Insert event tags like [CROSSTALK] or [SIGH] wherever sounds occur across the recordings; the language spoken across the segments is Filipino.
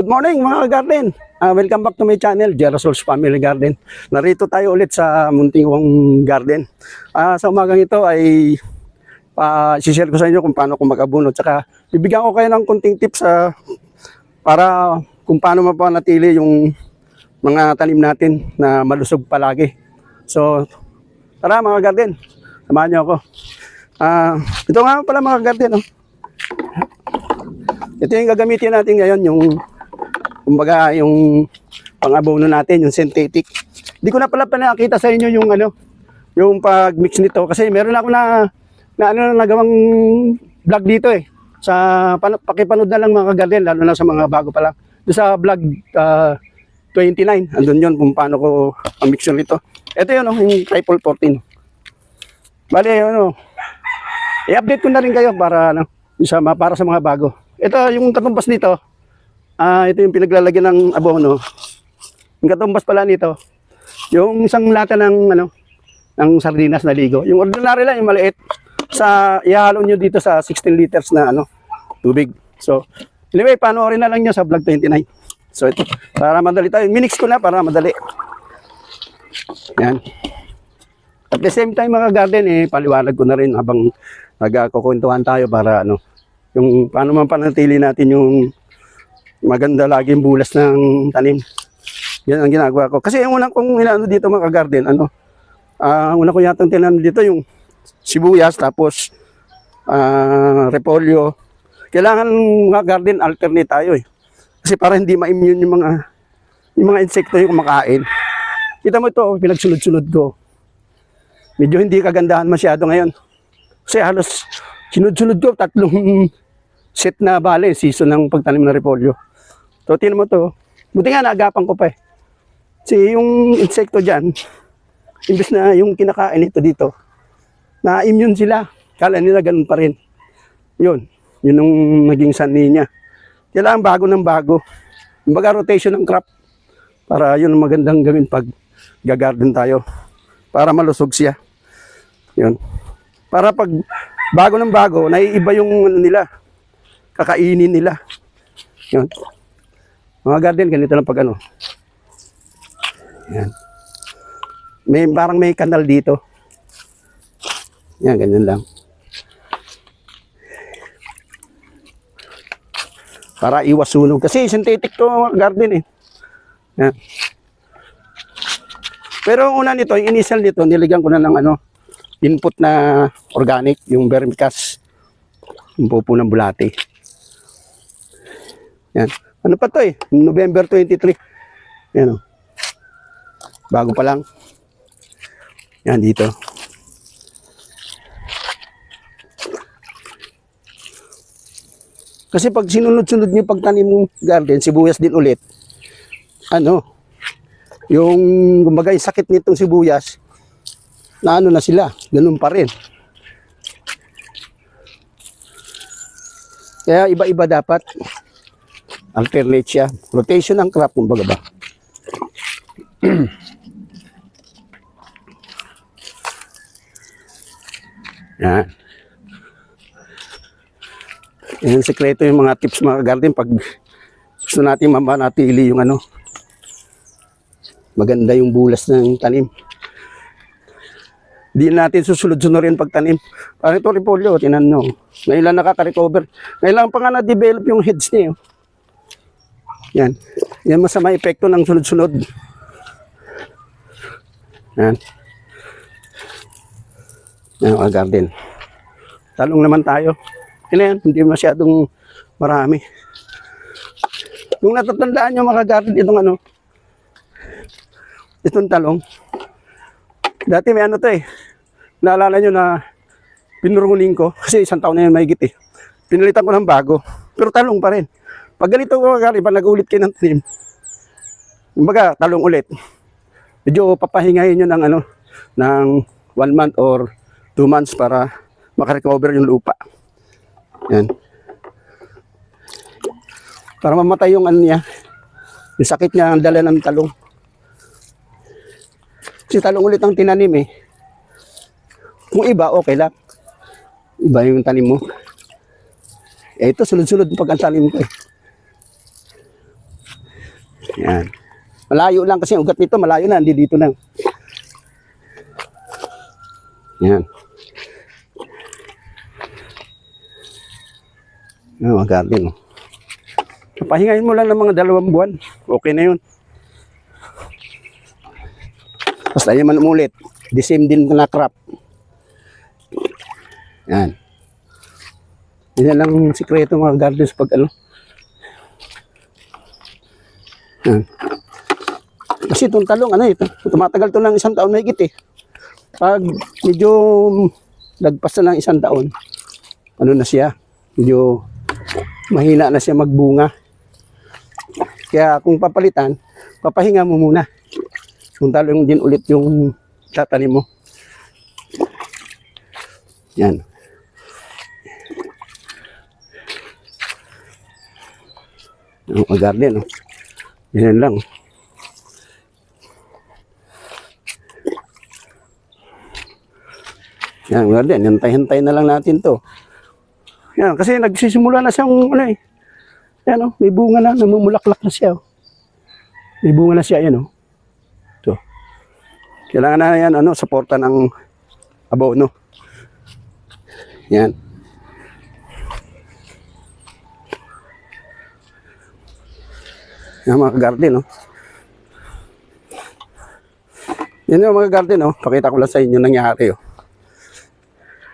Good morning mga garden. Ah, welcome back to my channel, Gerasol's Family Garden. Narito tayo ulit sa Muntingwang Garden. Ah, sa umagang ito ay pa share ko sa inyo kung paano ko mag-abuno. Tsaka bibigyan ko kayo ng konting tips sa para kung paano mapanatili yung mga tanim natin na malusog palagi. So, tara mga garden, samahan niyo ako. Ah, ito nga pala mga garden, oh. Ito yung gagamitin natin ngayon, yung kumbaga yung pang-abono natin, yung synthetic. Hindi ko na pala pinakita sa inyo yung ano, yung pag-mix nito kasi meron ako na na ano nagawang vlog dito eh. Sa pan, pakipanood na lang mga garden lalo na sa mga bago pa lang. Doon sa vlog ah, 29, andun yun kung paano ko ang mix yun nito. Ito yun, oh, yung triple 14. Bali, ano, i-update ko na rin kayo para ano, sa, para sa mga bago. Ito, yung katumbas nito, ah ito yung pinaglalagyan ng abono. Yung katumbas pala nito, yung isang lata ng ano, ng sardinas na ligo. Yung ordinary lang, yung maliit. Sa, ihalo nyo dito sa 16 liters na ano, tubig. So, anyway, panoorin na lang nyo sa vlog 29. So, ito, para madali tayo. Minix ko na para madali. Yan. At the same time mga garden eh paliwanag ko na rin habang nagkukwentuhan tayo para ano yung paano man panatili natin yung maganda laging bulas ng tanim. Yan ang ginagawa ko. Kasi yung unang kong inaano dito mga garden ano ah una ko yatang tinanong dito yung sibuyas tapos ah repolyo. Kailangan mga garden alternate tayo eh. Kasi para hindi ma-immune yung mga yung mga insekto yung kumakain. Kita mo ito, pinagsunod-sunod ko medyo hindi kagandahan masyado ngayon. Kasi halos sinunod-sunod ko tatlong set na bale season ng pagtanim ng repolyo. So tinan mo to. Buti nga naagapan ko pa eh. Kasi yung insekto dyan, imbes na yung kinakain ito dito, na-immune sila. Kala nila ganun pa rin. Yun. Yun yung naging sanhi niya. Kailangan bago ng bago. Kumbaga rotation ng crop. Para yun ang magandang gawin pag gagarden tayo. Para malusog siya. Yun. Para pag bago ng bago, naiiba yung ano nila. Kakainin nila. Yun. Mga garden, ganito lang pag ano. Yan. May, parang may kanal dito. Yan, ganyan lang. Para iwas sunog. Kasi synthetic to garden eh. Yan. Pero ang una nito, yung initial nito, nilagyan ko na ng ano, input na organic, yung vermicast, yung pupo ng bulate. Yan. Ano pa to eh? November 23. Yan o. Bago pa lang. Yan dito. Kasi pag sinunod-sunod niyo pagtanim ng garden, sibuyas din ulit. Ano? Yung kumbaga yung sakit nitong sibuyas, na ano na sila, ganun pa rin. Kaya iba-iba dapat. Alternate siya. Rotation ng crop, kumbaga ba. [CLEARS THROAT] Yan. Yan sekreto yung mga tips mga garden pag gusto natin mamanatili yung ano maganda yung bulas ng tanim. Di natin susunod-sunod rin pagtanim. Parang ito repolyo, tinan nyo. Ngayon lang nakaka-recover. Ngayon lang pa nga na-develop yung heads niya. Yan. Yan masama epekto ng sunod-sunod. Yan. Yan, mga garden. Talong naman tayo. Yan yan, hindi masyadong marami. Kung natatandaan nyo mga garden, itong ano, itong talong. Dati may ano to eh. Naalala nyo na pinurunguling ko kasi isang taon na yun mahigit eh. Pinalitan ko ng bago. Pero talong pa rin. Pag ganito ko kagari, pag nag-ulit kayo ng tanim, kumbaga talong ulit. Medyo papahingahin nyo ng ano, ng one month or two months para makarecover yung lupa. Yan. Para mamatay yung ano niya, yung sakit niya ang dala ng talong. Kasi talong ulit ang tinanim eh. Kung iba, okay lang. Iba yung tanim mo. Eh ito, sunod-sunod pag ang tanim ko eh. Yan. Malayo lang kasi ugat nito, malayo na, hindi dito na. Yan. Mga garden. Oh. Pahingayin mo lang ng mga dalawang buwan. Okay na yun. Basta yan man umulit. The same din na crop. Yan. Yan lang ang sikreto mga gardens pag ano. Yan. Kasi itong talong, ano ito, tumatagal to ng isang taon na higit eh. Pag medyo lagpas na ng isang taon, ano na siya, medyo mahina na siya magbunga. Kaya kung papalitan, papahinga mo muna. Kung talong din ulit yung tatanim mo. Yan. Ang garden, oh. Yan lang. Yan, garden. Hintay-hintay na lang natin to. Yan, kasi nagsisimula na siyang, ano eh. Yan, oh, may bunga na, namumulaklak na siya, oh. May bunga na siya, yan, oh. Ito. Kailangan na yan, ano, suporta ng abono. Yan. Yan mga garden, oh. Yan yung mga garden, oh. Pakita ko lang sa inyo nangyari, oh.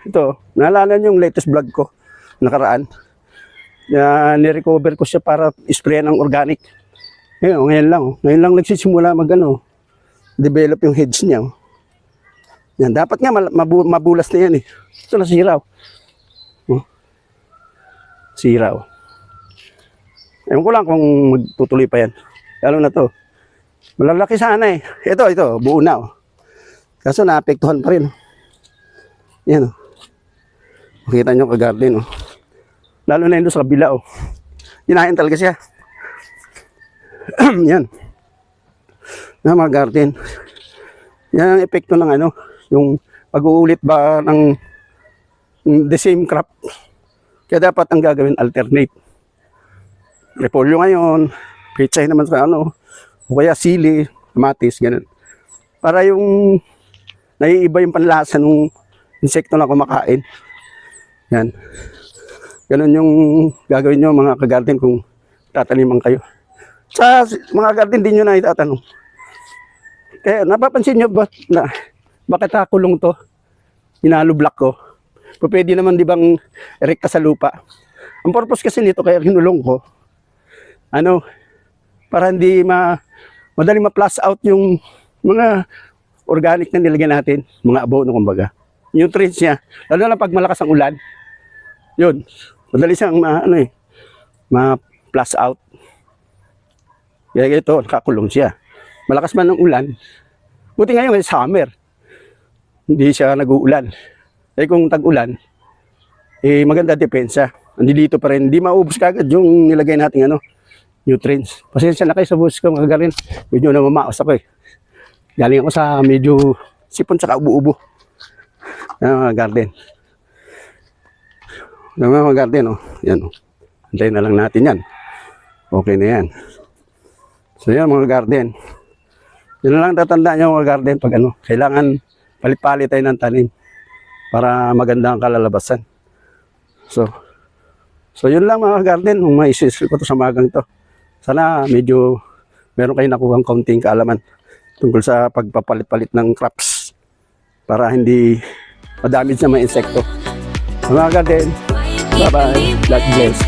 Ito, naalala niyo yung latest vlog ko nakaraan. Na ni-recover ko siya para spray ng organic. Ngayon, ngayon lang, oh. Ngayon lang nagsisimula mag ano, develop yung heads niya, oh. Yan, dapat nga mabu- mabulas na yan eh. Ito nasira, oh. oh. Sira, oh. Ewan ko lang kung magtutuloy pa yan. Lalo na to. Malalaki sana eh. Ito, ito, buo na, oh. Kaso naapektuhan pa rin. Yan, oh. Makita nyo ka-garden, oh. Lalo na yun sa kabila, oh. Hinahin talaga siya. [CLEARS THROAT] Yan. Na mga garden. Yan ang epekto ng ano, yung pag-uulit ba ng the same crop. Kaya dapat ang gagawin alternate. Repolyo ngayon, pechay naman sa ano, o kaya sili, kamatis, ganun. Para yung naiiba yung panlasa ng insekto na kumakain. Yan. Ganun yung gagawin nyo mga kagarden kung tataniman kayo. Sa mga garden din nyo na itatanong. Kaya napapansin nyo ba na bakit nakulong to? Inalublock ko. Pwede naman di bang erekta sa lupa. Ang purpose kasi nito kaya hinulong ko, ano, para hindi ma, madali ma-plus out yung mga organic na nilagyan natin, mga abono kumbaga. Nutrients niya, lalo na pag malakas ang ulan, yun, madali siyang ma, ano eh, ma-plus out. Kaya ito, nakakulong siya. Malakas man ang ulan, buti ngayon ay summer, hindi siya nag-uulan. Eh kung tag-ulan, eh maganda depensa. Hindi dito pa rin, hindi maubos kagad yung nilagay natin ano, nutrients. Pasensya na kayo sa bus ko mga garin. Medyo namamaos ako eh. Galing ako sa medyo sipon sa ubo-ubo. Yan mga garden. Yan mga garden oh. Yan oh. Antayin na lang natin yan. Okay na yan. So yan mga garden. Na lang tatandaan nyo mga garden pag ano. Kailangan palit-palit tayo ng tanim para maganda ang kalalabasan. So, so yun lang mga garden. Kung maisisip ko to sa magang to. Sana medyo meron kayo nakuhang kaunting kaalaman tungkol sa pagpapalit-palit ng crops para hindi madamage na mga insekto. Mga garden, bye-bye. God bless.